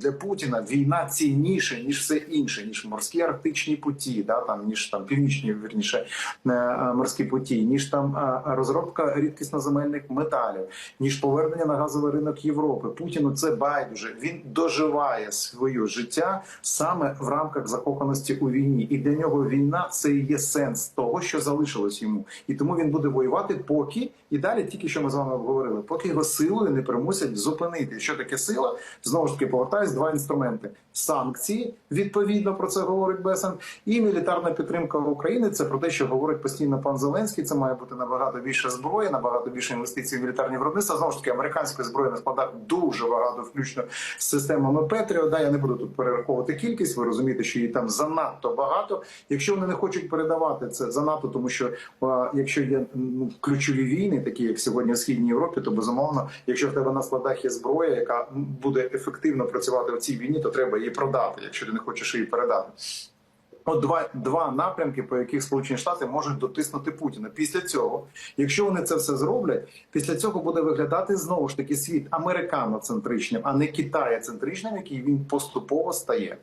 для Путіна війна цінніше ніж все інше, ніж морські арктичні путі, да там ніж там північні вірніше е, е, морські путі, ніж там е, розробка рідкісноземельних металів, ніж повернення на газовий ринок Європи. Путіну це байдуже. Він доживає своє життя саме в рамках закоханості у війні, і для нього війна це є сенс того, що залишилось йому, і тому він буде воювати, поки і далі, тільки що ми з вами обговорили, поки його силою не примусять зупинити. Що таке сила? Знову ж таки повертаюсь два інструменти: санкції, відповідно про це говорить Бесен, і мілітарна підтримка України. Це про те, що говорить постійно пан Зеленський. Це має бути набагато більше зброї, набагато більше інвестицій в мілітарні виробництва. Знову ж таки, американської зброї на складах дуже багато, включно з системами Петріо. Да, я не буду тут перераховувати кількість. Ви розумієте, що її там занадто багато. Якщо вони не хочуть передавати це занадто, тому що а, якщо є ну, ключові війни, такі як сьогодні в східній Європі, то безумовно, якщо в тебе на складах є зброя, яка буде ефективно працювати в цій війні, то треба її продати, якщо ти не хочеш її передати. От два, два напрямки, по яких Сполучені Штати можуть дотиснути Путіна. Після цього, якщо вони це все зроблять, після цього буде виглядати знову ж таки світ американоцентричним, а не китаєцентричним, який він поступово стає.